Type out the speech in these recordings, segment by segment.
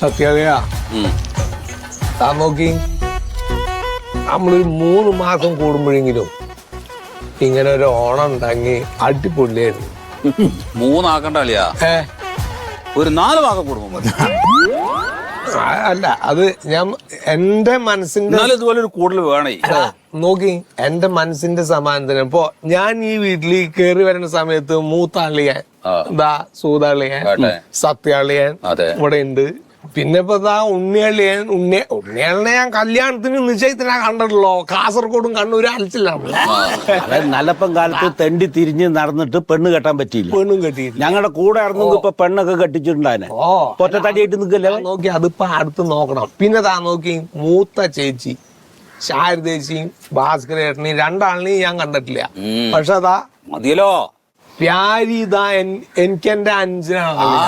സത്യതയാ താൻ നോക്കി. നമ്മളൊരു മൂന്ന് മാസം കൂടുമ്പോഴെങ്കിലും ഇങ്ങനെ ഒരു ഓണം ഉണ്ടെങ്കിൽ അടിപൊളിയായിരുന്നു. മൂന്നാക്കണ്ട ഒരു നാല് ഭാഗം കുടുംബം അല്ല അത് ഞാൻ എന്റെ മനസ്സിന്റെ ഇതുപോലെ ഒരു കൂടുതൽ വേണേ. നോക്കി എന്റെ മനസ്സിന്റെ സമാനത്തിന് ഇപ്പൊ ഞാൻ ഈ വീട്ടിൽ കയറി വരുന്ന സമയത്ത് മൂത്താളിയാൻ. ദാ സൂതാളിയാൻ. സത്യാളിയാൻ. ഇവിടെ ഉണ്ട് പിന്നെ ഇപ്പൊ ഇതാ ഉണ്ണിയള്ളി ഉണ്ണി ഉണ്ണിയള്ളിനെ ഞാൻ കല്യാണത്തിന് നിശ്ചയത്തിനാ കണ്ടിട്ടുള്ളോ. കാസർഗോഡും കണ്ണൂരും അലച്ചില്ലാണല്ലോ അതായത് നല്ലപ്പം കാലത്ത് തെണ്ടി തിരിഞ്ഞ് നടന്നിട്ട് പെണ്ണ് കെട്ടാൻ പറ്റിയില്ല. പെണ്ണും കെട്ടിയില്ല. ഞങ്ങളുടെ കൂടെ ഇറങ്ങുമ്പോ ഇപ്പൊ പെണ്ണൊക്കെ കെട്ടിച്ചിട്ടുണ്ടാനെ ഓ. ഒറ്റത്തടിയായിട്ട് നിൽക്കല്ലേ നോക്കി അതിപ്പോ അടുത്ത് നോക്കണം. പിന്നെ താ നോക്കി മൂത്ത ചേച്ചി ശാരദേശിയും ഭാസ്കരേട്ടനെയും രണ്ടാളിനെയും ഞാൻ കണ്ടിട്ടില്ല. പക്ഷെ അതാ മതിയല്ലോ. പ്യാരി ഇതാ എൻ- എനിക്ക് എന്റെ അഞ്ചനാണ് അങ്ങനെ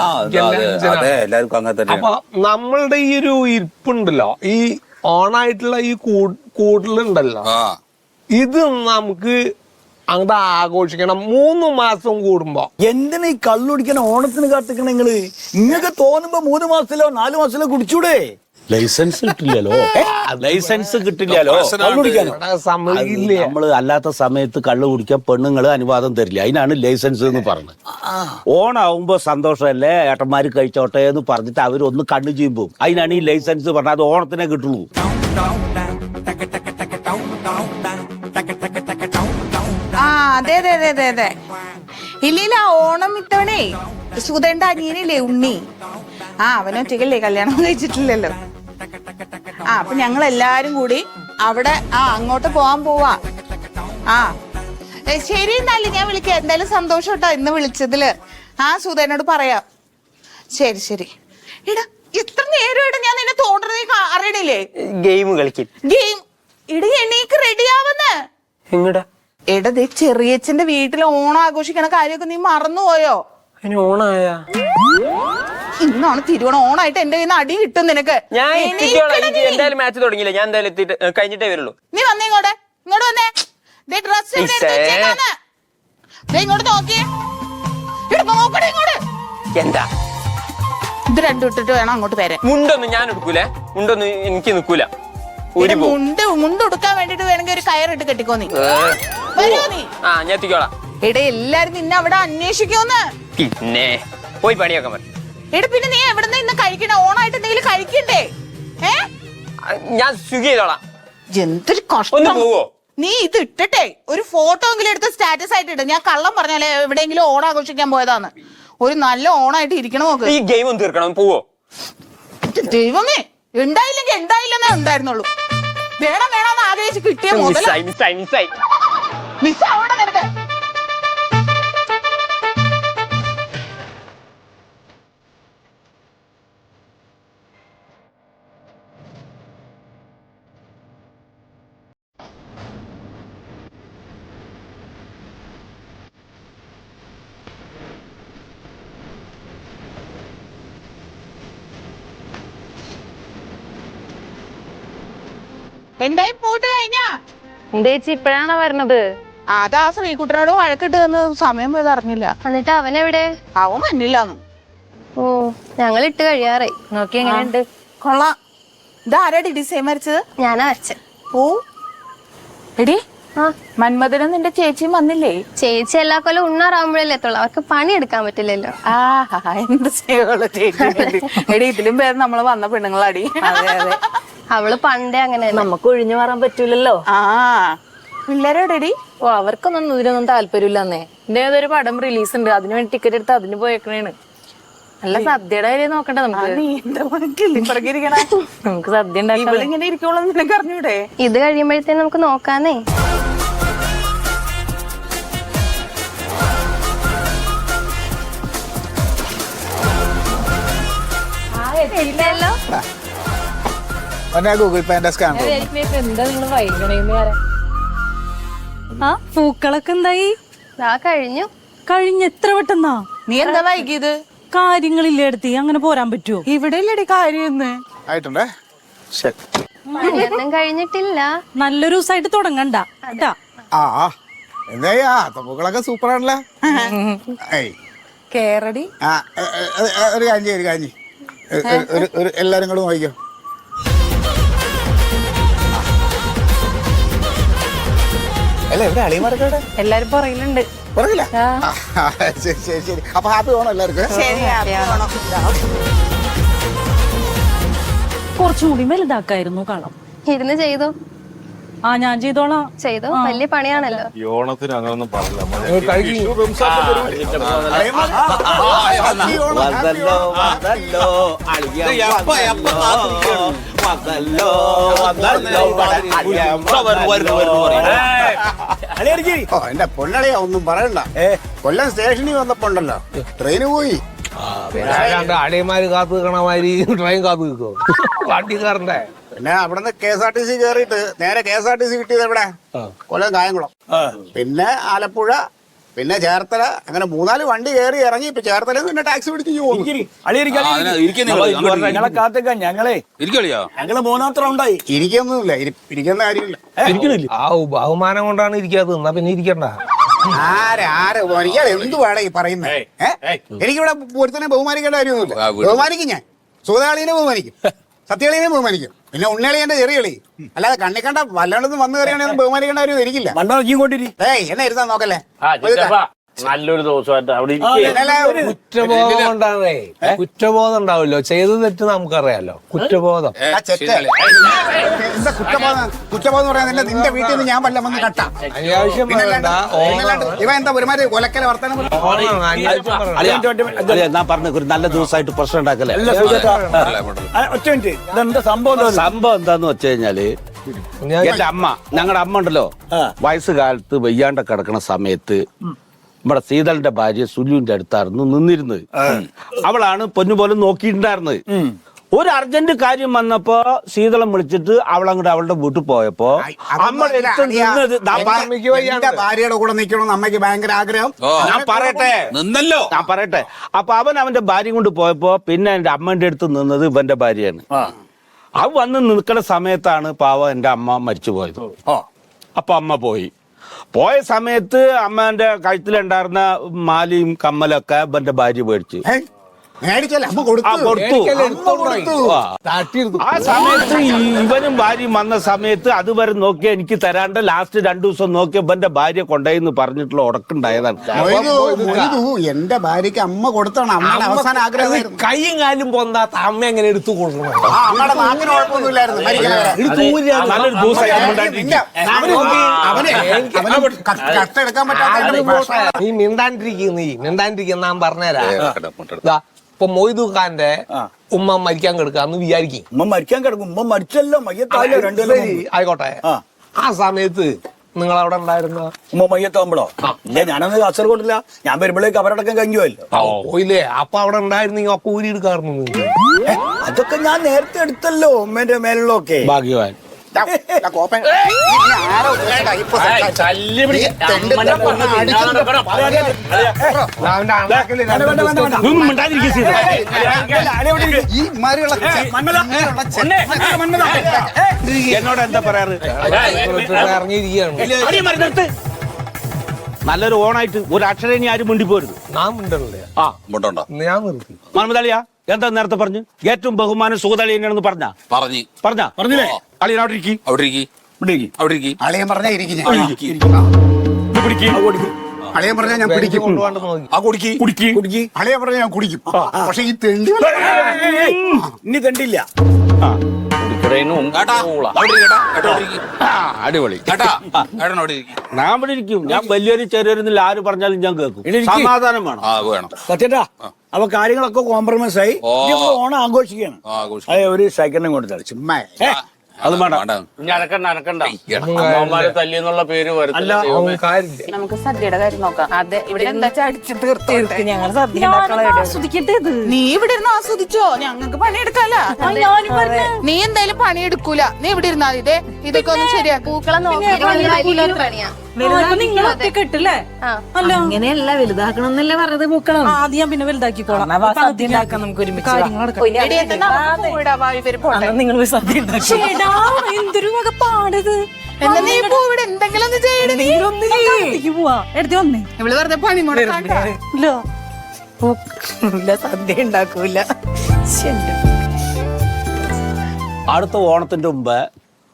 അപ്പൊ നമ്മളുടെ ഈ ഒരു ഇരിപ്പുണ്ടല്ലോ ഈ ഓണായിട്ടുള്ള ഈ കൂ- കൂടലുണ്ടല്ലോ ആ. ഇത് നമുക്ക് അങ്ങോട്ട് ആഘോഷിക്കണം. മൂന്ന് മാസം കൂടുമ്പോ. എന്തിനാ ഈ കള്ളുടിക്കണ ഓണത്തിന് കാത്തിക്കണെങ്കിൽ നിങ്ങൾ? ഇങ്ങക്ക് തോന്നുമ്പോ മൂന്ന് മാസത്തിലോ നാല് മാസത്തിലോ കുടിച്ചൂടെ? ലൈസൻസ് കിട്ടില്ലല്ലോ. ലൈസൻസ് കിട്ടില്ലല്ലോ. നമ്മൾ അല്ലാത്ത സമയത്ത് കള്ളു കുടിക്കാൻ പെണ്ണുങ്ങൾ അനുവാദം തരില്ല. അതിനാണ് ലൈസൻസ് എന്ന് പറഞ്ഞത്. ഓണാവുമ്പോ സന്തോഷമല്ലേ ഏട്ടന്മാര് കഴിച്ചോട്ടെ എന്ന് പറഞ്ഞിട്ട് അവരൊന്ന് കണ്ണു ചെയ്യുമ്പോ അതിനാണ് ഈ ലൈസൻസ് പറഞ്ഞത്. അത് ഓണത്തിനെ കിട്ടുള്ളൂ. ആ അതെ അതെ അതെ അതെ അതെ. ഇല്ലില്ല ഓണം ഇത്തവണേ. സുധേണ്ട അനിയനില്ലേ ഉണ്ണി. ആ അവനൊറ്റയ്ക്കല്ലേ കല്യാണം കഴിച്ചിട്ടില്ലല്ലോ. ആ അപ്പൊ ഞങ്ങൾ എല്ലാരും കൂടി അവിടെ ആ അങ്ങോട്ട് പോവാൻ പോവാ. ആ. ഏ, ശരി എന്നാലും ഞാൻ വിളിക്കാം. എന്തായാലും സന്തോഷം കേട്ടോ ഇന്ന് വിളിച്ചതിൽ. ആ സുധേനോട് പറയാം. ശരി ശരി. ഇടാ ഇത്ര നേരം ഞാൻ നിന്നെ തോന്നുന്നത് അറിയണില്ലേ? ഗെയിം കളിക്കും. ഗെയിം? ഇടി എണീക്ക് റെഡിയാവുന്നേ എങ്ങടാ? എടാ ദേ ചെറിയച്ഛന്റെ വീട്ടിൽ ഓണം ആഘോഷിക്കണ കാര്യമൊക്കെ നീ മറന്നുപോയോ? അതിന് ഓണായ? ഇന്നാണ് തിരുവോണം. ഓണായിട്ട് എന്റെ കയ്യിൽ നിന്ന് അടി കിട്ടും നിനക്ക്. ഞാൻ എത്തിക്കോളാം എനിക്ക് എന്തായാലും മാച്ച് തുടങ്ങിയില്ല. ഞാൻ എന്തായാലും എത്തിയിട്ട് ഏ, കഴിഞ്ഞിട്ടേ വരുള്ളൂ. നീ വന്നേ ഇങ്ങോട്ട്. ഇങ്ങോട്ട് വന്നേ. ദേ ഡ്രസ് ഇവിടെ എടുത്ത്. വെച്ചേക്കാണ്. ദേ ഇങ്ങോട്ട് നോക്കിയേ ഇവിടെ നോക്കണേ ഇങ്ങോട്ട്. എന്താ? ഇത് രണ്ടും ഇട്ടിട്ട് വേണം അങ്ങോട്ട് വരാൻ. മുണ്ടൊന്നും ഞാൻ എടുക്കൂലേ? മുണ്ടൊന്നും എനിക്ക് നിക്കൂല ഒരു പോവും മുണ്ട് മുണ്ട് ഉടുക്കാൻ വേണ്ടിട്ട് വേണമെങ്കിൽ ഒരു കയറിട്ട് കെട്ടിക്കോ നീ. വരുമോ നീ. ആ ഞാൻ എത്തിക്കോളാം. ഇടെ എല്ലാരും നിന്നെ അവിടെ അന്വേഷിക്കോന്ന് പിന്നെ. പോയി പണിയൊക്കെ മതി. എടാ പിന്നെ നീ എവിടുന്ന് ഇന്ന് കഴിക്കണ? ഓണായിട്ട് എന്തെങ്കിലും കഴിക്കണ്ടേ? ഏ? ഞാൻ സ്വിഗ്ഗി ചെയ്തോളാം എന്തൊരു ഒന്ന് കഷ്ടം പോവോ? നീ ഇത് ഇട്ടിട്ടെ. ഒരു ഫോട്ടോ എങ്കിലും എടുത്ത് സ്റ്റാറ്റസ് ആയിട്ട് ഇട്ട് ഞാൻ കള്ളം പറഞ്ഞാലേ എവിടെയെങ്കിലും ഓണം ആഘോഷിക്കാൻ പോയതാന്ന്. ഒരു നല്ല ഓണായിട്ട് ഇരിക്കണം നോക്ക് ഈ ഗെയിം ഒന്ന് തീർക്കണം. പോവോ? ദൈവമേ. ഉണ്ടായില്ലെങ്കിൽ ഉണ്ടായില്ലെന്നേ ഉണ്ടായിരുന്നുള്ളൂ. വേണം വേണമെന്ന് ആഗ്രഹിച്ച് കിട്ടിയ മുതല. മിസ്സായി മിസ്സായി. മിസ്സായി മിസ് ആവണം നിനക്ക്. എന്തായി പോട്ട് കഴിഞ്ഞാ? എന്തേച്ചി ഇപ്പഴാണോ വരണത്? അതാ ശ്രീകുട്ടനോട് വഴക്കിട്ട് തന്ന് സമയം പോയത് അറിഞ്ഞില്ല. എന്നിട്ട് എവിടെ? അവൻ മഞ്ഞില്ലാന്ന് ഓ ഞങ്ങൾ ഇട്ട് കഴിയാറായി. നോക്കി എങ്ങനെയുണ്ട്? കൊള്ളാം. ഇതാരാടി ഡിസൈൻ വരച്ചത്? ഞാനാ വരച്ച ഓ എടി ആ. മന്മഥനും നിന്റെ ചേച്ചിയും വന്നില്ലേ? ചേച്ചി എല്ലാ കൊല്ലം ഉണ്ണാറാവുമ്പോഴല്ലേ എത്തുള്ളൂ. അവർക്ക് പണി എടുക്കാൻ പറ്റില്ലല്ലോ. ആ എന്ത് ചെയ്യുള്ളൂ ചേച്ചി എടി ഇതിലും പേര് നമ്മൾ വന്ന പെണ്ണുങ്ങളാടി. അവൾ പണ്ടേ അങ്ങനെ. നമുക്ക് ഒഴിഞ്ഞു മാറാൻ പറ്റൂലല്ലോ. ആ പിള്ളേരോടെടി ഓ അവർക്കൊന്നും ഇതിനൊന്നും താല്പര്യമില്ലെന്നേ എന്റെ ഏതൊരു പടം റിലീസ് ഉണ്ട് അതിന് വേണ്ടി ടിക്കറ്റ് എടുത്ത് അതിന് പോയേക്കണേണ്. നല്ല സദ്യയുടെ കാര്യം നോക്കണ്ട നമുക്ക്. നമുക്ക് സദ്യ ഉണ്ടാക്കാം ഇവളിങ്ങനെ ഇരിക്കുള്ളൂ നിനക്ക് അറിഞ്ഞൂടെ? ഇത് കഴിയുമ്പോഴത്തേ നമുക്ക് നോക്കാന്നേ. എത്തിയല്ലോ. ഗൂഗിൾ പേന്റെ സ്കാൻ എന്താ നിങ്ങൾ വൈകണേന്ന് ആ പൂക്കളൊക്കെ എന്തായി? കഴിഞ്ഞു. കഴിഞ്ഞ എത്ര പെട്ടെന്നാ? നീ എന്താ വൈകിയത്? കാര്യങ്ങളില്ലേ എടുത്തി അങ്ങനെ പോരാൻ പറ്റുമോ ഇവിടെ ഇല്ലടി കാര്യം ആയിട്ടുണ്ടേ? കഴിഞ്ഞിട്ടില്ല. നല്ലൊരു ദിവസമായിട്ട് തുടങ്ങണ്ട. ആ എന്തായാ പൂക്കളൊക്കെ സൂപ്പർ ആണല്ലോ ഏയ്. കേറടി. ആ ഒരു കാഞ്ചി ഒരു കാഞ്ചി എല്ലാരും കൂടെ നോക്കിക്കോ. അല്ല എവിടെ അളിയന്മാരൊക്കെ എല്ലാരും ശരി ശരി ശരി അപ്പൊ ഹാപ്പി ഓണം എല്ലാവർക്കും ശരി ഓണം. കുറച്ചും കൂടി വലുതാക്കായിരുന്നു കളം ഇരുന്ന് ചെയ്തു ആ ഞാൻ ചെയ്തോളാം ചെയ്തു വലിയ പണിയാണല്ലോ കഴിക്കും Happy ഓണം, happy വന്നല്ലോ. വന്നല്ലോ ഓ എന്റെ പൊന്നളിയാ ഒന്നും പറയണ്ട. കൊല്ലം സ്റ്റേഷനിൽ വന്നപ്പോ ഉണ്ടല്ലോ ട്രെയിന് പോയി. അളിയന്മാര് കാത്തു നിൽക്കണമാതിരി ട്രെയിൻ കാത്തു നിൽക്കോ വണ്ടിക്കാരന്റെ പിന്നെ അവിടുന്ന് K S R T C കയറിയിട്ട് നേരെ K S R T C കിട്ടിയത് എവിടെ? കൊല്ലം കായംകുളം. പിന്നെ ആലപ്പുഴ പിന്നെ ചേർത്തല അങ്ങനെ മൂന്നാൽ വണ്ടി കയറി ഇറങ്ങി ഇപ്പൊ ചേർത്തല പിന്നെ ടാക്സി പിടിച്ച് ഞങ്ങളെ കാത്തേക്കാൻ ഞങ്ങളെ. ഞങ്ങൾ മൂന്നാമത്തെ റൗണ്ടായി. ഇരിക്കൊന്നുമില്ല ഇരി- ഇരിക്കുന്ന കാര്യമില്ല. ആ ബഹുമാനം കൊണ്ടാണ് ഇരിക്കാത്തത്. എന്നാ പിന്നെ ഇരിക്കണ്ട. ആരെ ആരെ ഇയാൾ എന്തുവാണ് ഈ പറയുന്നത്? എനിക്കിവിടെ ഒരുത്തനെ ബഹുമാനിക്കേണ്ട കാര്യമൊന്നുമില്ല. ബഹുമാനിക്കും ഞാൻ. സുഖതാളീനെ ബഹുമാനിക്കും. സത്യകളീനെ ബഹുമാനിക്കും. പിന്നെ ഉണ്ണികളി എന്റെ ചെറിയളി അല്ലാതെ കണ്ണിക്കണ്ട വല്ലാണ്ടൊന്നും വന്നു കയറിയാണെങ്കിൽ ബഹുമാനിക്കേണ്ട ഒരു എനിക്കില്ല. മണ്ണറക്കി കൊണ്ടിരി ഏയ് എന്നെ ഇരുത്താൻ നോക്കല്ലേ? നല്ലൊരു ദിവസമായിട്ട് അവിടെ കുറ്റബോധം കുറ്റബോധം ഉണ്ടാവില്ലോ ചെയ്ത് തെറ്റ് നമുക്കറിയാലോ കുറ്റബോധം കുറ്റബോധം കുറ്റബോധം പറയാൻ നിന്റെ വീട്ടിൽ നിന്ന് ഞാൻ വല്ല വന്ന് കട്ട അനാവശ്യം പിന്നല്ലാണ്ട് ഇവ എന്താ ഒരുമാതിരി ഞാൻ പറഞ്ഞ ഒരു നല്ല ദിവസമായിട്ട് പ്രശ്നം ഉണ്ടാക്കല്ലേ ഒറ്റ മിനിറ്റ് ഇതെന്താ സംഭവം എന്താ? സംഭവം എന്താന്ന് വെച്ച് കഴിഞ്ഞാൽ എന്റെ അമ്മ ഞങ്ങളുടെ അമ്മ ഉണ്ടല്ലോ വയസ്സുകാലത്ത് വയ്യാണ്ട കിടക്കണ സമയത്ത് നമ്മുടെ സീതളിന്റെ ഭാര്യ സുലുവിന്റെ അടുത്തായിരുന്നു നിന്നിരുന്നത്. അവളാണ് പൊന്നുപോലെ നോക്കിയിട്ടുണ്ടായിരുന്നത്. ഒരു അർജന്റ് കാര്യം വന്നപ്പോ ശീതളം വിളിച്ചിട്ട് അവളങ്ങോട്ട് അവളുടെ വീട്ടിൽ പോയപ്പോ ഭാര്യയുടെ കൂടെ നിൽക്കണമെന്ന് അമ്മയ്ക്ക് ഭയങ്കര ആഗ്രഹം. ഞാൻ പറയട്ടെ? നിന്നല്ലോ? ഞാൻ പറയട്ടെ. അപ്പൊ അവൻ അവന്റെ ഭാര്യ കൊണ്ട് പോയപ്പോ പിന്നെ എന്റെ അമ്മന്റെ അടുത്ത് നിന്നത് ഇവന്റെ ഭാര്യയാണ്. അവ വന്ന് നിൽക്കുന്ന സമയത്താണ് പാവ എന്റെ അമ്മ മരിച്ചു പോയത് അപ്പൊ അമ്മ പോയി. പോയ സമയത്ത് അമ്മന്റെ കഴുത്തിലുണ്ടായിരുന്ന മാലയും കമ്മലൊക്കെ എന്റെ ഭാര്യ മേടിച്ചു. അമ്മ ആ കൊടുത്തു. കൊടുത്തു. മേടിക്കൽ ആ. സമയത്ത് ഇവനും ഭാര്യയും വന്ന സമയത്ത് അതുവരെ നോക്കിയ എനിക്ക് തരാണ്ട് ലാസ്റ്റ് രണ്ടു ദിവസം നോക്കിയപ്പോ എന്റെ ഭാര്യ കൊണ്ടേന്ന് പറഞ്ഞിട്ടുള്ള ഉടക്കുണ്ടായതാണ് എന്റെ ഭാര്യക്ക് അമ്മ കൊടുത്താണ്. അമ്മയുടെ അവസാന ആഗ്രഹം കൈയും കാലും പൊന്താത്ത അമ്മ എങ്ങനെ എടുത്തു കൊടുക്കണം ആ അമ്മയുടെ നാക്കിന് കുഴപ്പമൊന്നുമില്ലായിരുന്നു. നീ മിണ്ടാണ്ടിരിക്കുന്നു നീ. മിണ്ടാണ്ടിരിക്കുന്ന ഞാൻ പറഞ്ഞുതരാം. ഇപ്പൊ മൊയ്തു ഖാന്റെ ഉമ്മ മരിക്കാൻ കിടക്കാന്ന് വിചാരിക്കും. ഉമ്മ മരിക്കാൻ കിടക്കും. ഉമ്മ മരിച്ചല്ലോ. മയ്യത്തായല്ലോ രണ്ടു. ആയിക്കോട്ടെ. ആ. ആ സമയത്ത് നിങ്ങൾ അവിടെ ഉണ്ടായിരുന്ന? ഉമ്മ മയ്യത്താവുമ്പോളോ? ഇല്ല ഞാനന്ന് കാസർഗോഡില്ല. ഞാൻ വരുമ്പോഴേക്ക് അവരടക്കം കഴിഞ്ഞുവല്ലോ. പോയില്ലേ. അപ്പൊ അവിടെ ഉണ്ടായിരുന്നെങ്കിൽ ഒക്കെ ഊരി എടുക്കാറുണ്ട് അതൊക്കെ ഞാൻ നേരത്തെ എടുത്തല്ലോ ഉമ്മന്റെ മേലിലൊക്കെ ഭാഗ്യവാൻ. ഈ എന്നോട് എന്താ പറയാറ് ഇറങ്ങിയിരിക്കുകയാണ്. നല്ലൊരു ഓണായിട്ട് ഒരു അക്ഷരം ഇനി ആരും മുണ്ടി പോരുത് ഞാൻ മിണ്ടല്ലേ ആ മുണ്ടോണ്ടോ ഞാൻ നിർത്തി മന്മതളിയ എന്താ നേരത്തെ പറഞ്ഞു? ഏറ്റവും ബഹുമാനം സുഖതളി തന്നെയാണെന്ന് പറഞ്ഞ? പറഞ്ഞു. പറഞ്ഞ? പറഞ്ഞില്ലേ? കളി അവിടെ ഇരിക്കി. അവിടെ ഇരിക്കി. അവിടെ ഇരിക്കി. അളിയൻ പറഞ്ഞാ ഇരിക്കും ഞാൻ. അളിയൻ പറഞ്ഞാ ഞാൻ പിടിക്കും ആ കുടിക്കി. കുടിക്കി. കുടിക്കി. അളിയൻ പറഞ്ഞാ ഞാൻ കുടിക്കും. പക്ഷെ ഈ തെണ്ടി ഇനി തെണ്ടില്ല. ഇരിക്ക് ഇരിക്ക്. അടിപൊളി. ഞാൻ ഇവിടെ ഇരിക്കും. ഞാൻ വലിയൊരു ചെറിയൊരു ആര് പറഞ്ഞാലും ഞാൻ കേൾക്കും. ഇവിടെ സമാധാനം വേണം. ആ വേണം. സത്യട്ടാ? അപ്പൊ കാര്യങ്ങളൊക്കെ കോംപ്രമൈസ് ആയി. ഓണം ആഘോഷിക്കുകയാണ്. അതെ ഒരു സെക്കൻഡും കൊണ്ട് തളിച്ചു അത് വേണ്ട. അനക്കണ്ട അനക്കണ്ട ഈയെടാ. അമ്മമാരെ തല്ലി എന്നുള്ള പേര് വരത്തില്ല നമുക്ക് സദ്യയുടെ കാര്യം നോക്കാം. അതെ ഇവിടെ എന്താ അടിച്ചു തീർത്ത് ഞങ്ങൾ സദ്യ ആസ്വദിക്കട്ടെ നീ ഇവിടെ ഇരുന്ന് ആസ്വദിച്ചോ? ഞങ്ങൾക്ക് പണിയെടുക്കാല നീ എന്തായാലും പണിയെടുക്കൂല. നീ ഇവിടെ ഇരുന്നാ ഇതേ ഇതൊക്കെ ഒന്ന് ശരിയാക്കും. പൂക്കളം നോക്കി. പണിയാ. അങ്ങനെയല്ല വലുതാക്കണം എന്നല്ലേ പറഞ്ഞത് പൂക്കളം. ആദ്യം ഞാൻ പിന്നെ വലുതാക്കിക്കോളാം. നമുക്ക് ഒരുമിച്ച് പാടത് സദ്യ ഉണ്ടാക്കൂല. അടുത്ത ഓണത്തിന്റെ മുമ്പ്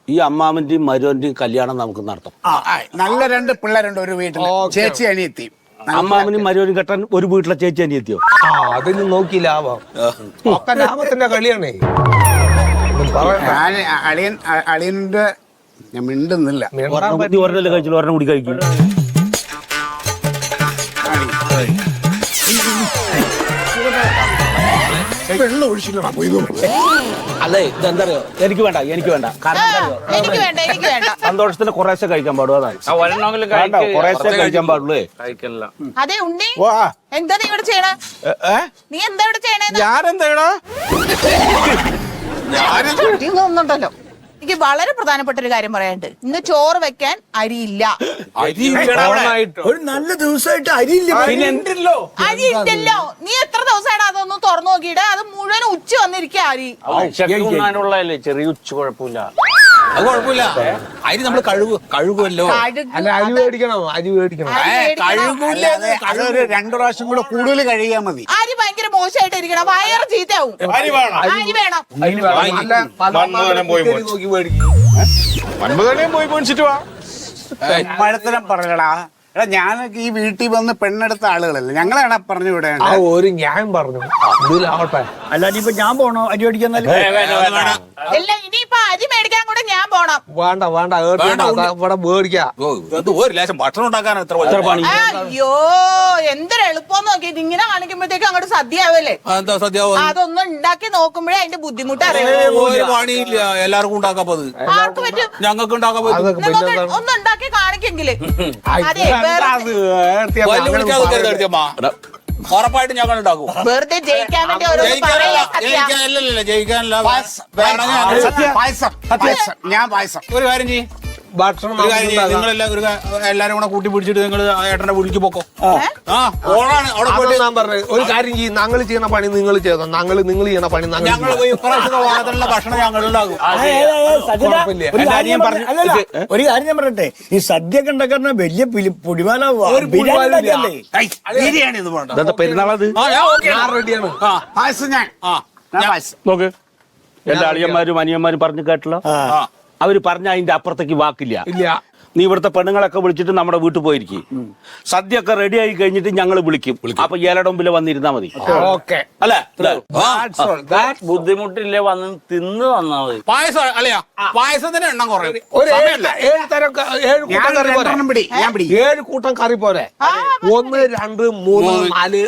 ഈ അമ്മാവന്റെയും മരുവന്റെയും കല്യാണം നമുക്ക് നടത്താം. ആ, നല്ല രണ്ട് പിള്ളേരുണ്ട് ഒരു വീട്ടിൽ ചേച്ചി അനിയത്തി. അമ്മാവനും മരുവനും കെട്ടാൻ ഒരു വീട്ടിലെ ചേച്ചി അനിയെത്തിയോ? ആ അതിന് നോക്കി ലാഭം. ഒക്കെ ലാഭത്തിന്റെ കളിയാണേ. ഒന്നും പറയണ്ട. ഞാൻ അളിയൻ അ- അളിയന്റെ ഞാൻ മിണ്ടുന്നില്ല. മിണ്ടാൻ ഒരെണ്ണം കൂടി ഒരെണ്ണം കഴിച്ചില്ല ഒരെണ്ണം കൂടി കഴിക്കും. വെള്ളം ഒഴിച്ചില്ലടാ. പോയി അല്ലേ? ഇതെന്താ അറിയോ എനിക്ക് വേണ്ട എനിക്ക് വേണ്ട. എനിക്ക് വേണ്ട എനിക്ക് വേണ്ട. സന്തോഷത്തിന് കുറേശ്ശെ കഴിക്കാൻ പാടും അതാണ്. ആ ഒരെണ്ണമെങ്കിലും വേണ്ട കുറേശ്ശെ കഴിക്കാൻ പാടുള്ളൂ. കഴിക്കല്ല. അതെ ഉണ്ണി. എന്താ നീ ഇവിടെ ചെയ്യണ? നീ എന്താ ഇവിടെ ചെയ്യണേ ഞാനെന്താടാ? ഒന്നുണ്ടല്ലോ എനിക്ക് വളരെ പ്രധാനപ്പെട്ട ഒരു കാര്യം പറയാനുണ്ട്. ഇന്ന് ചോറ് വെക്കാൻ അരിയില്ല. അരി ഇല്ലടാ അവിടെ. ഒരു നല്ല ദിവസമായിട്ട് അരിയില്ല. അരി ഇല്ലല്ലോ നീ എത്ര ദിവസമാണ് തുറന്നു നോക്കിയിട്ട് അത് മുഴുവൻ ഉച്ച വന്നിരിക്കുക അരി. ഉണ്ണാനുള്ളതല്ലേ ചെറിയ ഉച്ച കുഴപ്പമില്ല. അത് കുഴപ്പമില്ല. അരി നമ്മൾ കഴുകു കഴുകുമല്ലോ. കഴുകു. അല്ല അരി മേടിക്കണോ അരി മേടിക്കണം. അതൊരു രണ്ടു പ്രാവശ്യം കൂടെ കൂടുതൽ കഴിയാൻ മതി. അരി ഭയങ്കര മോശമായിട്ട് ഇരിക്കണം വയറ് ചീത്തയാവും. അരി വേണം. നല്ല പല കുത്തിരി നോക്കി മേടിക്കും. മഴത്തരം പറയടാ എടാ ഞാനൊക്കെ ഈ വീട്ടിൽ വന്ന് പെണ്ണെടുത്ത ആളുകളല്ലേ? ഞങ്ങളാണ് പറഞ്ഞു ആ ഒരു ഞാൻ പറഞ്ഞു. ഇതിലാവട്ടെ അല്ലാതെ ഇപ്പൊ ഞാൻ പോണോ? അടി മേടിക്കാൻ ഇല്ല ഇനിയിപ്പൊ അരി മേടിക്കാൻ കൂടെ ഞാൻ പോണം. വേണ്ട വേണ്ട ഇവിടെ മേടിക്കാം. ഒരു ലേശം ഭക്ഷണം ഉണ്ടാക്കാൻ എത്ര അയ്യോ എന്തൊരു എളുപ്പം നോക്കി. ഇങ്ങനെ കാണിക്കുമ്പോഴത്തേക്ക് അങ്ങോട്ട് സദ്യ ആവല്ലേ എന്താ സദ്യ അതൊന്നും ഉണ്ടാക്കി നോക്കുമ്പോഴേ അതിന്റെ ബുദ്ധിമുട്ട് അറിയാം ഒരു പണിയില്ല. എല്ലാവർക്കും ഉണ്ടാക്കാൻ ആർക്ക് പറ്റും? ഞങ്ങൾക്ക് ഉണ്ടാക്കാൻ അതൊക്കെ ഒന്ന് ഉണ്ടാക്കി കാണിക്കെങ്കിൽ. അതെ ഉറപ്പായിട്ടും ഞങ്ങൾ ഉണ്ടാക്കും വെറുതെ ജയിക്കാൻ വേണ്ടി ഓരോന്ന് ജയിക്കാനല്ല സത്യ. ജയിക്കാനല്ല. പായസം. വേണമെങ്കിൽ ഞാൻ പായസം. ഒരു കാര്യം ചെയ്യും. ഭക്ഷണം നിങ്ങളെല്ലാം ഒരു എല്ലാരും കൂടെ കൂട്ടി പിടിച്ചിട്ട് നിങ്ങൾ ഏട്ടന്റെ വീട്ടിലേക്ക് പോക്കോ. ആ. ഓണാണ് അവിടെ പോയിട്ട് ഞാൻ പറഞ്ഞത്. ഒരു കാര്യം ചെയ്യും. ഞങ്ങൾ ചെയ്യുന്ന പണി നിങ്ങൾ ചെയ്തോ? ഞങ്ങൾ നിങ്ങൾ ചെയ്യുന്ന പണി ഞങ്ങൾ ഓണത്തിനുള്ള ഭക്ഷണം. ഒരു കാര്യം ഞാൻ പറഞ്ഞു- പറഞ്ഞ- പറയട്ടെ ഈ സദ്യ കണ്ടക്കാരനെ വലിയ പൊടിമാല ബിരിയാണി പെരുന്നാളത്? റെഡിയാണ്. പായസം ഞാൻ. നോക്ക്. എല്ലാ അളിയന്മാരും അനിയന്മാരും പറഞ്ഞു കേട്ടല്ലോ? ആ അവർ പറഞ്ഞ അതിന്റെ അപ്പുറത്തേക്ക് വാക്കില്ല. ഇല്ല. നീ ഇവിടുത്തെ പെണ്ണുങ്ങളൊക്കെ വിളിച്ചിട്ട് നമ്മുടെ വീട്ടിൽ പോയിരിക്കും. സദ്യ ഒക്കെ റെഡി ആയി കഴിഞ്ഞിട്ട് ഞങ്ങൾ വിളിക്കും. അപ്പൊ ഇയാളുടെ മുമ്പിൽ വന്നിരുന്നാ മതി. ഓക്കെ. അല്ല? ബുദ്ധിമുട്ടില്ലേ വന്ന് തിന്ന് വന്നാ മതി. പായസം അല്ലയാ പായസത്തിന് എണ്ണം കുറയും. ഒരു ഏഴ് ഏഴ് തരം ഏഴ് ഞാൻ കൂട്ടം കറി പോരെ? ഒന്ന് രണ്ട് മൂന്ന് നാല്.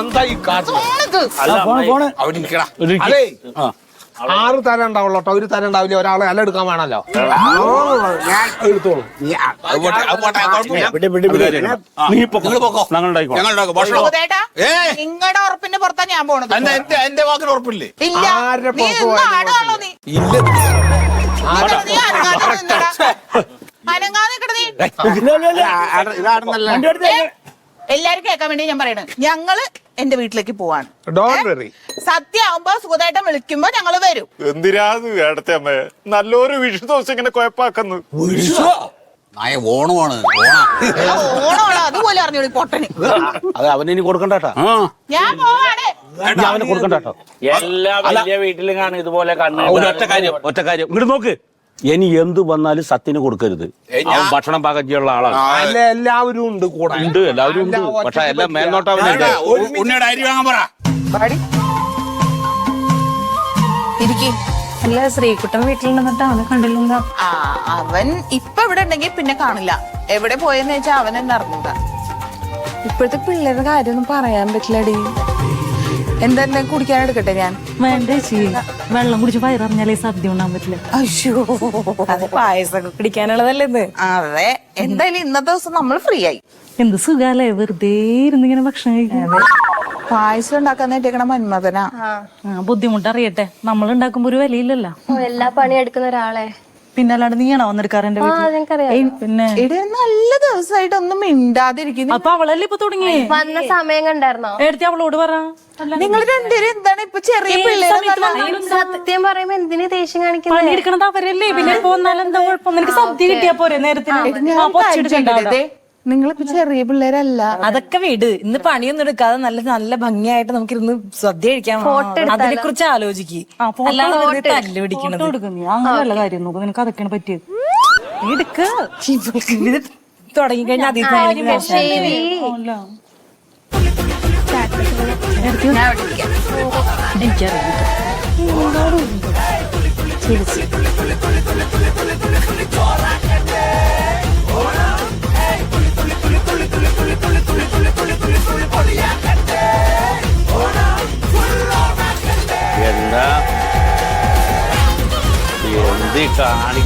എന്താ ഈ കാട്ട് അല്ല പോണ പോണ. അവിടെ ഇരിക്കടാ. അതെ. ആറ് തരം ഉണ്ടാവുള്ളൂ കേട്ടോ ഒരു തരം ഉണ്ടാവില്ല ഒരാളെ അല്ല എടുക്കാൻ വേണല്ലോ എടുത്തോളൂ നിങ്ങളുടെ ഉറപ്പിന്റെ പുറത്താ ഞാൻ പോണത് എന്റെ വാക്കിന് ഉറപ്പില്ലേ ഇല്ല അനങ്ങാതെ. ഇതാണെന്നല്ല എല്ലാരും കേൾക്കാൻ വേണ്ടി ഞാൻ പറയണത് ഞങ്ങൾ എന്റെ വീട്ടിലേക്ക് പോവാണ്. ഡോണ്ട് വെറി സത്യ ആവുമ്പോ സുഖദേട്ടൻ വിളിക്കുമ്പോ ഞങ്ങൾ വരും. അമ്മ? നല്ലൊരു വിഷു ദിവസം ഇങ്ങനെ കുഴപ്പാക്കുന്നു. നായ ഓണമാണ്. ഓണ ആ, അതുപോലെ അറിഞ്ഞോളി പൊട്ടന്. അത് കൊടുക്കണ്ടാട്ടാ ഞാൻ പോവാണ്. ഞാൻ അവന് കൊടുക്കണ്ടാട്ടോ എല്ലാ വലിയ വീട്ടിലും കാണും ഇതുപോലെ കണ്ണു ഒരു ഒറ്റ കാര്യം ഒറ്റ കാര്യം. ഇങ്ങോട്ട് നോക്ക്. ഇനി എന്ത് വന്നാലും സത്യന് കൊടുക്കരുത്. അവൻ ഭക്ഷണം പാകം ചെയ്യാനുള്ള ആളാണ്. അല്ല എല്ലാവരും ഉണ്ട് കൂടെ. ഉണ്ട് എല്ലാവരും ഉണ്ട്. പക്ഷെ എല്ലാം മേൽനോട്ടാവുന്നുണ്ട് ഉണ്ണിയുടെ അരി വാങ്ങാൻ പറ. ഇരിക്കേ. അല്ല ശ്രീകുട്ടൻ വീട്ടിലുണ്ടെന്നിട്ട് അവനെ കണ്ടില്ല ആ അവൻ ഇപ്പൊ ഇവിടെ ഉണ്ടെങ്കിൽ പിന്നെ കാണില്ല. എവിടെ പോയെന്ന് വെച്ചാ അവൻ എന്നെ അറിഞ്ഞൂടാ. ഇപ്പോഴത്തെ പിള്ളേരുടെ കാര്യമൊന്നും പറയാൻ പറ്റില്ലടി. എന്താ കുടിക്കാനെടുക്കട്ടെ കുടിക്കാൻ എടുക്കട്ടെ ഞാൻ? വേണ്ട ചേച്ചി. വെള്ളം കുടിച്ച് വയറിഞ്ഞാലേ സദ്യ ഉണ്ടാൻ പറ്റില്ല. അയ്യോ. അത് പായസമൊക്കെ കുടിക്കാനുള്ളതല്ലേ ഇത്? അതെ. എന്തായാലും ഇന്നത്തെ ദിവസം നമ്മൾ ഫ്രീ ആയി. എന്ത് സുഖാലേ വെറുതെ ഇരുന്നിങ്ങനെ ഭക്ഷണം കഴിക്കാൻ പായസം ഉണ്ടാക്കാൻ നേറ്റേക്കണ മന്മഥനാ. ആ ബുദ്ധിമുട്ട് അറിയട്ടെ. നമ്മൾ ഉണ്ടാക്കുമ്പോ ഒരു വിലയില്ലല്ലോ. ഓ, എല്ലാ പണിയെടുക്കുന്ന ഒരാളെ. പിന്നെ അല്ലാണ്ട് നീയാണോ വന്നെടുക്കാറ് എന്റെ വീട്ടിൽ പിന്നെ. എടി നല്ല ദിവസമായിട്ട് ഒന്നും മിണ്ടാതിരിക്കുന്നു. അപ്പൊ അവളല്ലേ ഇപ്പൊ തുടങ്ങി വന്ന സമയം കണ്ടായിരുന്നോ? എടുത്തി അവളോട് പറ. നിങ്ങൾ രണ്ടുപേരും എന്താണ് ഇപ്പൊ ചെറിയ പിള്ളേരെ സത്യം പറയുമ്പോ എന്തിനു ദേഷ്യം കാണിക്കുന്നത് പണിയെടുക്കണത് അവരല്ലേ. പിന്നെ ഇപ്പൊ വന്നാലും എന്താ കുഴപ്പം? നിനക്ക് സദ്യ കിട്ടിയാ പോരെ നേരത്തിന്. നിങ്ങളിപ്പോ ചെറിയ പിള്ളേരല്ല. അതൊക്കെ വീട്. ഇന്ന് പണിയൊന്നും എടുക്കാതെ നല്ല നല്ല ഭംഗിയായിട്ട് നമുക്ക് ഇരുന്ന് സദ്യ കഴിക്കാൻ? അതിനെ കുറിച്ച് ആലോചിക്കും. അല്ലാതെ വെറുതെ തല്ല് പിടിക്കണത് അങ്ങനെയുള്ള കാര്യം നോക്കും. നിനക്ക് അതൊക്കെയാണ് പറ്റിയത്. അതിൽ തന്നെ എന്താ? എന്ത് കാണി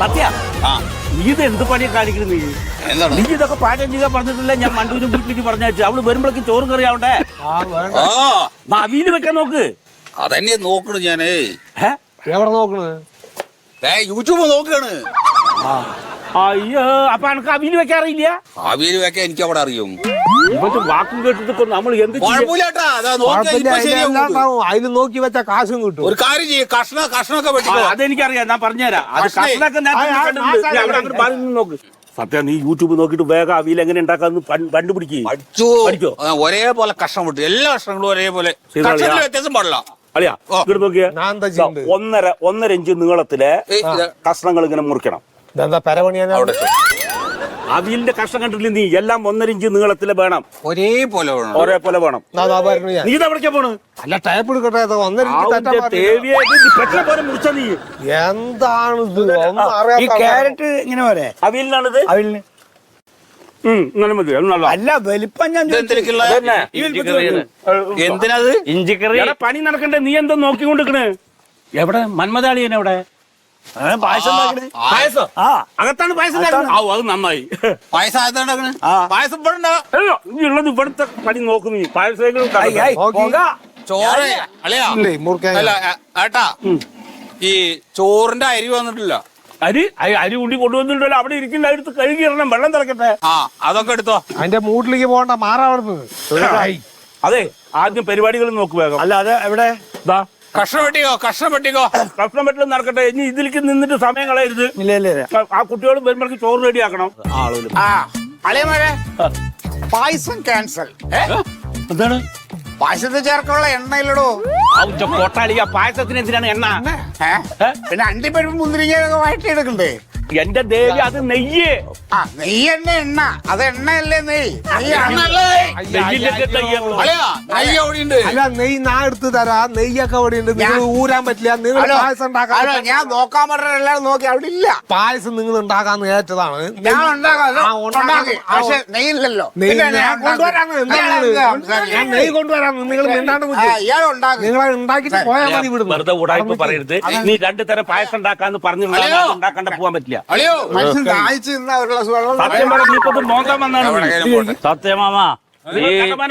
സത്യ ആ. നീ ഇത് എന്ത് പണിയാ കാണിക്കുന്നത് നീ? നീ ഇതൊക്കെ പാചകം ചെയ്യാൻ പറഞ്ഞിട്ടില്ല ഞാൻ മണ്ടൂരും വീട്ടിലേക്ക് പറഞ്ഞു അവൾ വരുമ്പോഴേക്കും ചോറും കറി ആവണ്ടേ ആ അവിയിൽ വെക്കാൻ നോക്ക്. അതന്നെ നോക്കണു ഞാനേ. ഏ? എവിടെ നോക്കണേ യൂട്യൂബ് നോക്കാണ്. അയ്യോ അപ്പൊ എനക്ക് അവിയിൽ വെക്കാൻ അറിയില്ല? അവിയൽ വെക്കാൻ എനിക്ക് അവിടെ അറിയും. ഇവന്റെ വാക്കും കേട്ടിട്ട് നമ്മൾ എന്ത് ചെയ്യും? അതാ നോക്കിയാ കുഴപ്പമില്ല. ഇപ്പൊ ശരിയാവും ഇത്. അതിൽ നോക്കി വെച്ച കാശും കിട്ടും. ഒരു കാര്യം ചെയ്യ്. കഷ്ണ കഷ്ണൊക്കെ ആ, വെട്ടിക്കോ അതെനിക്കറിയാം. ഞാൻ പറഞ്ഞുതരാം. അത് കഷ്ണേ. കഷ്ണൊക്കെ ഞാൻ ആ, ആ, കണ്ടിട്ടുണ്ട്. ആ, നീ അവിടെ അങ്ങോട്ട് മാറി നിന്ന് നോക്ക്. സത്യം നീ യൂട്യൂബ് നോക്കിട്ട് വേഗം അവിയിൽ എങ്ങനെ ഉണ്ടാക്കാന്ന് പൺ- പഠിച്ചു? ആ, ഒരേപോലെ കഷ്ണം വിട്ടു. എല്ലാ കഷ്ണങ്ങളും ഒരേപോലെ. ശരിയാ. കഷ്ണത്തിൽ വ്യത്യാസം പാടില്ല. അളിയാ ഓ. ഇങ്ങോട്ട് നോക്കിയേ. ഞാൻ എന്താ ഒന്നര ഒന്നര ഇഞ്ച് നീളത്തിലെ ഏയ്, ഇത്. കഷ്ണങ്ങൾ ഇങ്ങനെ മുറിക്കണം. ഇതെന്താ കഷ്ടം അവിടെ അവിയലിന്റെ കഷ്ണം കണ്ടിട്ടില്ല നീ? എല്ലാം ഒന്നര ഇഞ്ച് വേണം വേണം. ഒരേപോലെ വേണം. ഒരേപോലെ വേണം. നീ ഇത് എവിടേക്കാ പോണ്? അല്ല ടൈപ്പ് എടുക്കട്ടെ ഒന്നര മുറിച്ച നീ. എന്താണ് ഒന്നും ഈ ക്യാരറ്റ് ഇങ്ങനെ പോലെ? അവിയലിനാണിത്? നല്ല അല്ല വലിപ്പം ഞാൻ എന്തിനാ പണി നടക്കണ്ടേ? നീ എന്തോ നോക്കിക്കൊണ്ടിരിക്കണേ. എവിടെ? മന്മതാളിയൻ എവിടെ? പായസം. പായസം? ആ. അകത്താണ് പായസം ആവും അത് നന്നായി. പായസം ആ. പായസം ഇവിടെ നീ ഉള്ളത് ഇവിടുത്തെ പണി നോക്കും നീ. പായസം. ചോറ് അല്ലയാ? അല്ല ഏട്ടാ ഈ ചോറിന്റെ അരി വന്നിട്ടില്ല. അരി അരി- കൂടി ഉണ്ടി കൊണ്ടുവന്നിട്ടുണ്ടല്ലോ. അവിടെ ഇരിക്കുന്ന അടുത്ത് കഴുകി ഇടണം. വെള്ളം തിളക്കട്ടെ. ആ അതൊക്കെ എടുത്തോ. അതിന്റെ മൂട്ടിലേക്ക് പോകണ്ട മാറാ അതെ ആദ്യം പരിപാടികൾ നോക്കുവേഗം അല്ല അതെ എവിടെ? ദാ കഷ്ണം വെട്ടിക്കോ കഷ്ണം വെട്ടിക്കോ കഷ്ണം വെട്ടലും നടക്കട്ടെ. ഇനി ഇതിലേക്ക് നിന്നിട്ട് സമയം കളയരുത്. ഇല്ല ഇല്ല ഇല്ല. ആ- ആ കുട്ടികൾ വരുമ്പോഴേക്ക് ചോറ് റെഡിയാക്കണം ആ അളിയന്മാരെ. പായസം ക്യാൻസൽ എന്താണ്? പായസത്തിൽ ചേർക്കാനുള്ള എണ്ണയില്ലടോ. കൊട്ടാളിയ പായസത്തിന് എന്തിനാണ് എണ്ണ? ഏ? പിന്നെ അണ്ടിപ്പരിപ്പ് മുന്തിരിങ്ങയൊക്കെ വഴറ്റിയെടുക്കണ്ടേ? എന്റെ ദേവി അത് നെയ്യ്. ആ നെയ്യ് തന്നെ എണ്ണ. അത് എണ്ണയല്ലേ നെയ്യ്? നെയ്യാണ് നെയ്യിലൊക്കെ നെയ്യ് അളിയാ നെയ്യ് അവിടെ ഉണ്ട് അല്ല. നെയ്യ് ഞാൻ എടുത്തു തരാം. നെയ്യൊക്കെ അവിടെ ഉണ്ട് നിങ്ങൾ ഊരാൻ പറ്റില്ല. നിങ്ങൾ പായസം ഉണ്ടാക്കാൻ ഞാൻ നോക്കാൻ പറഞ്ഞ എല്ലാവരും നോക്കി അവിടെ ഇല്ല. പായസം നിങ്ങൾ ഉണ്ടാക്കാന്ന് ഏറ്റതാണ് ഞാൻ പക്ഷെ നെയ്യില്ലല്ലോ നെയ്യ് പിന്നെ ഞാൻ കൊണ്ടുവരാന്ന് നെയ്യ് കൊണ്ടുവരാം നിങ്ങൾ മിണ്ടാണ്ട് നിങ്ങളെ ഉണ്ടാക്കിട്ട് പോയാൽ മതി ഇവിടുന്ന്. വെറുതെ ഉടായ്പ പറയരുത്. നീ രണ്ടു തരം പായസം ഉണ്ടാക്കാന്ന് പറഞ്ഞു ഉണ്ടാക്കാണ്ട് പോകാൻ പോവാൻ പറ്റില്ല. അളിയോ! മനുഷ്യൻ ദാഹിച്ച് നിന്നാ ഒരു ഗ്ലാസ് വെള്ളം സത്യം പറഞ്ഞ ഇപ്പൊ മോന്താൻ വന്നാണ്. സത്യമാമ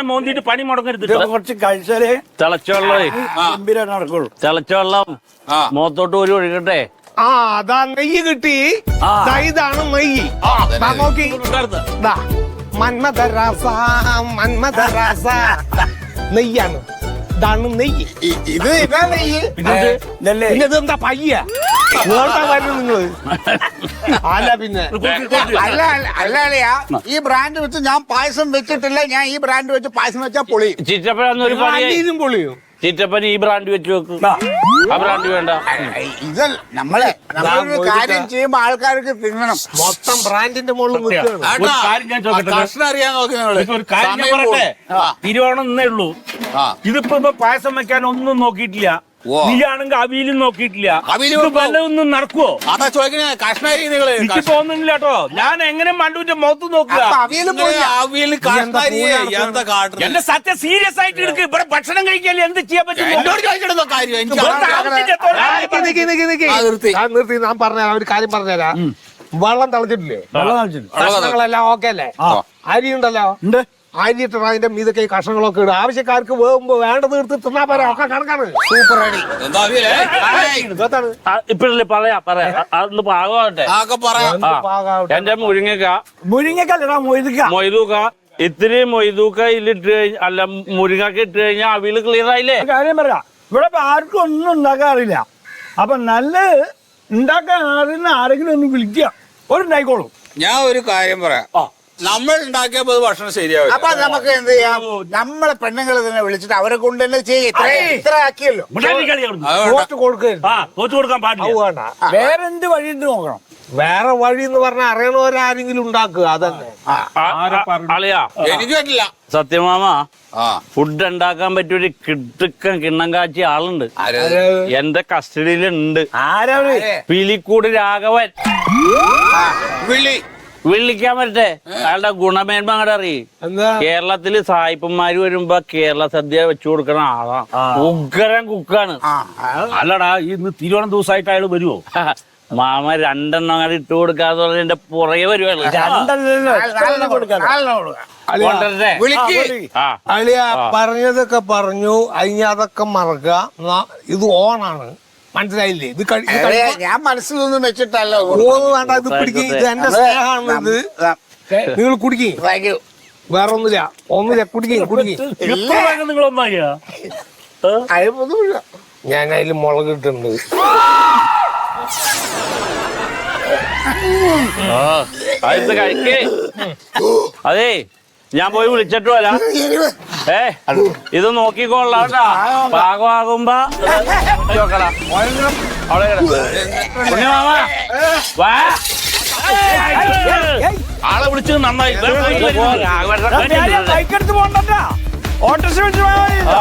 മോന്തിട്ട് പണി മുടങ്ങരുത് ഇത് കുറച്ച് കഴിച്ചാലേ തിളച്ചവെള്ളേ ഗംഭീരം നടക്കുള്ളൂ. തിളച്ചവെള്ളം മോത്തോട്ട് മുഖത്തോട്ട് ഒരു ഒഴുകട്ടെ. ആ അതാ നെയ്യ് കിട്ടി. ദാ ഇതാണ് നെയ്യ്. ദാ നോക്കി. ദാ മന്മദരാസ മന്മദരാസ. നെയ്യാണ്. ഇതാണ് നെയ്യ്. ഇ- ഇത് ഇതാ നെയ്യ്. പിന്നെ ഇതെന്താ പയ്യ? ഇങ്ങോട്ടാ വരുന്നത് നിങ്ങൾ. അല്ല പിന്നെ. അല്ല അല്ല, അല്ല അല്ലയാ ഈ ബ്രാൻഡ് വെച്ച് ഞാൻ പായസം വെച്ചിട്ടില്ല. ഞാൻ ഈ ബ്രാൻഡ് വെച്ച് പായസം വെച്ചാൽ പൊളി. പണിയായി അണ്ടിയിലും പൊളിയോ? ചിറ്റപ്പൻ ഈ ബ്രാൻഡ് വെച്ച് വെക്കും. ആ. ബ്രാൻഡ് വേണ്ട. ഇതല്ല നമ്മളെ നമ്മളൊരു കാര്യം ചെയ്യുമ്പോ ആൾക്കാർക്ക് തിന്നണം. മൊത്തം ബ്രാൻഡിന്റെ മുകളിൽ നിൽക്കുകയാണ്. ഒരു കാര്യം ഞാൻ ചോദിക്കട്ടെ? കഷ്ണം അറിയാൻ നോക്കി നിങ്ങൾ. ഒരു കാര്യം ഞാൻ സമയം പറയട്ടെ? പോകും. ആ. തിരുവോണം എന്നേ ഉള്ളൂ. ആ. ഇതിപ്പോ ഇപ്പൊ പായസം വെക്കാൻ ഒന്നും നോക്കിയിട്ടില്ല. നീയാണെങ്കിൽ അവിയിലും നോക്കിയിട്ടില്ല. പലതൊന്നും നടക്കുവോ? അതാ ചോദിക്കണേ കാശ്മീരി നിങ്ങൾ എനിക്ക് തോന്നുന്നില്ല കേട്ടോ. ഞാൻ എങ്ങനെ മണ്ടുവിന്റെ മുഖത്ത് നോക്കുക? എന്റെ സത്യം സീരിയസ് ആയിട്ട് എടുക്ക്. ഇവിടെ ഭക്ഷണം കഴിക്കാൻ എന്ത് ചെയ്യാൻ പറ്റും? നിർത്തി. ഞാൻ പറഞ്ഞുതരാം. ഒരു കാര്യം പറഞ്ഞുതരാം. വെള്ളം തളച്ചിട്ടില്ലേ? വെള്ളം തളച്ചിട്ടില്ല. ഓക്കെ അല്ലേ? അരി ഉണ്ടല്ലോ. ഉണ്ട്. അരി ഇട്ടിട്ട് അതിന്റെ മീതൊക്കെ ഈ കഷ്ണങ്ങളൊക്കെ ഇടും ആവശ്യക്കാർക്ക് വേകുമ്പോ വേണ്ടത് എടുത്ത് തിന്നാ പോരാ. ഒക്കെ കണക്കാണ്. സൂപ്പർ അടി എന്താ അവിയലേ ഏയ്, ഇതാണ് ഇപ്പഴല്ലേ പറയാ പറയാ. അതൊന്ന് പാകമാവട്ടെ എന്റെ മുരിങ്ങക്ക. മുരിങ്ങക്കല്ലടാ മൊയ്തുക്ക. മൊയ്തൂക്ക. ഇത്തിരി മൊയ്തൂക്ക ഇല്ലിട്ട് കഴിഞ്ഞ അല്ല മുരിങ്ങക്ക ഇട്ട് കഴിഞ്ഞാൽ അവിയൽ ക്ലിയർ ആയില്ലേ? കാര്യം പറയാ ഇവിടെ ആർക്കും ഒന്നും ഉണ്ടാക്കാൻ അറിയില്ല. അപ്പൊ നല്ല ഉണ്ടാക്കാൻ അറിയുന്ന ആരെങ്കിലും ഒന്ന് വിളിക്കുക. ഒരുണ്ടായിക്കോളും ഞാൻ ഒരു കാര്യം പറയാം. നമ്മൾ ഉണ്ടാക്കിയപ്പോ ഭക്ഷണം ശരിയാവും അപ്പൊ നമുക്ക് എന്ത് ചെയ്യാം? നമ്മളെ പെണ്ണുങ്ങൾ തന്നെ വിളിച്ചിട്ട് അവരെ കൊണ്ട് തന്നെ ചെയ്യും. ഇത്ര ഇത്ര ആക്കിയല്ലോ. തോറ്റ് കൊടുക്കരുത്. ആ തോറ്റു കൊടുക്കാൻ പാടില്ല. വേറെ എന്ത് വഴി ഉണ്ട് നോക്കണം? വേറെ വഴി എന്ന് പറഞ്ഞാൽ അറിയണവരാരെങ്കിലും ഉണ്ടാക്കുക അതന്നെ. എനിക്ക് പറ്റില്ല. സത്യമാമ ആ. ഫുഡ് ഉണ്ടാക്കാൻ പറ്റിയ ഒരു കിട്ടുക്കൻ കിണ്ണം കാച്ചി ആളുണ്ട്. ആര്? എന്റെ കസ്റ്റഡിയിലുണ്ട്. ആരാണ് പിലിക്കൂട് രാഘവൻ. വിളി. വിളിക്കാൻ പറ്റേ അയാളുടെ ഗുണമേന്മ അങ്ങോട്ട് അറിയും. കേരളത്തിൽ സായിപ്പന്മാര് വരുമ്പോ കേരള സദ്യ വെച്ചു കൊടുക്കണ ആളാണ് ഉഗ്രൻ കുക്കാണ്. അല്ലടാ ഇന്ന് തിരുവോണം ദിവസമായിട്ട് അയാൾ വരുമോ മാമ രണ്ടെണ്ണം അങ്ങനെ ഇട്ട് കൊടുക്കാന്ന് പറഞ്ഞ എന്റെ പുറകെ വരുവാണ് പറഞ്ഞതൊക്കെ പറഞ്ഞു. അതിന് അതൊക്കെ മറക്കുക. ഇത് ഓണാണ്. മനസ്സിലായില്ലേ? ഇത് കഴി- ഇത് കഴി- ഞാൻ മനസ്സിലൊന്നും വെച്ചിട്ടല്ല ഓ, വേണ്ട ഇത് പിടിക്കും ഇത് എന്റെ സ്നേഹമാണ് ഇത് നിങ്ങൾ കുടിക്കും. താങ്ക് യു വേറെ ഒന്നുമില്ല ഒന്നുമില്ല കുടിക്കും. കുടിക്കും എത്ര വേഗം നിങ്ങൾ ഒന്നാക്കിയാ? അഴിമൊന്നുമില്ല ഞാൻ അതിൽ മുളക് ഇട്ടുണ്ട് അടുത്ത് കഴിക്കേ. അതേ ഞാൻ പോയി വിളിച്ചിട്ട് വരാം. ഏ ഇത് നോക്കിക്കോളാം കേട്ടാ. പാകമാകുമ്പോ നോക്കടാ അവിടെ. വാ. ആളെ വിളിച്ചത് നന്നായി. ഓട്ടോസ്. ആ.